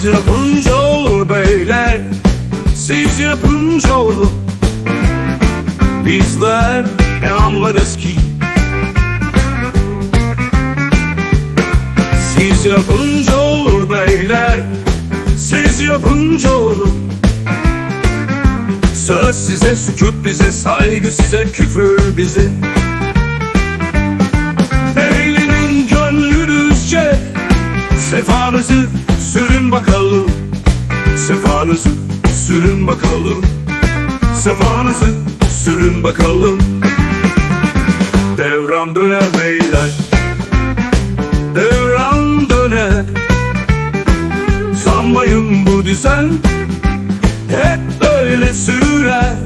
Siz yapınca olur beyler Siz yapınca olur. Bizler ne anlarız ki Siz yapınca olur beyler Siz yapınca olur. Söz size, sükut bize, saygı size, küfür bize. Eğlenin gönlünüzce Sefanızı sürün bakalım. Sefanızı sürün bakalım. Sefanızı sürün bakalım. Devran döner beyler. Devran döner. Sanmayın bu düzen. Hep böyle sürer.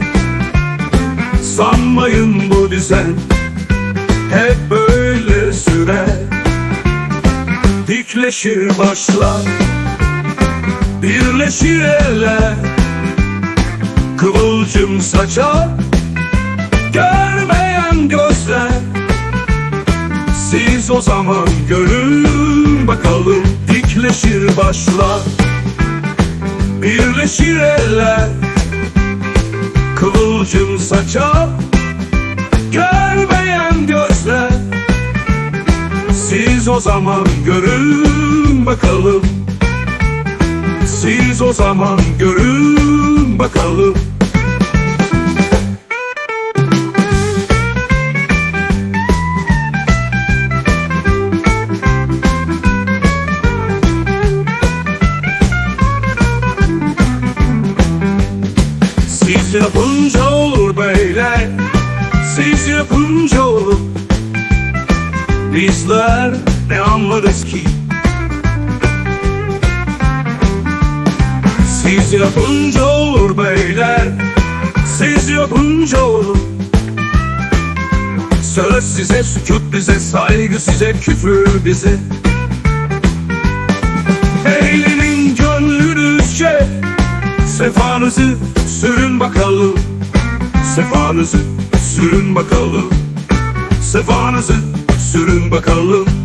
Sanmayın bu düzen. Hep böyle sürer. Dikleşir başlar Birleşir eller Kıvılcım saçar Görmeyen gözler. Siz o zaman görün bakalım Dikleşir başlar. Birleşir eller Kıvılcım saçar Görmeyen gözler. Siz o zaman görün zaman görün bakalım. Siz yapınca olur beyler Siz yapınca olur. Bizler ne anlarız ki yapınca olur beyler. Siz yapınca olur. Söz size, sükut bize, saygı size, küfür bize. Eğlenin gönlünüzce. Sefanızı sürün bakalım. Sefanızı sürün bakalım. Sefanızı sürün bakalım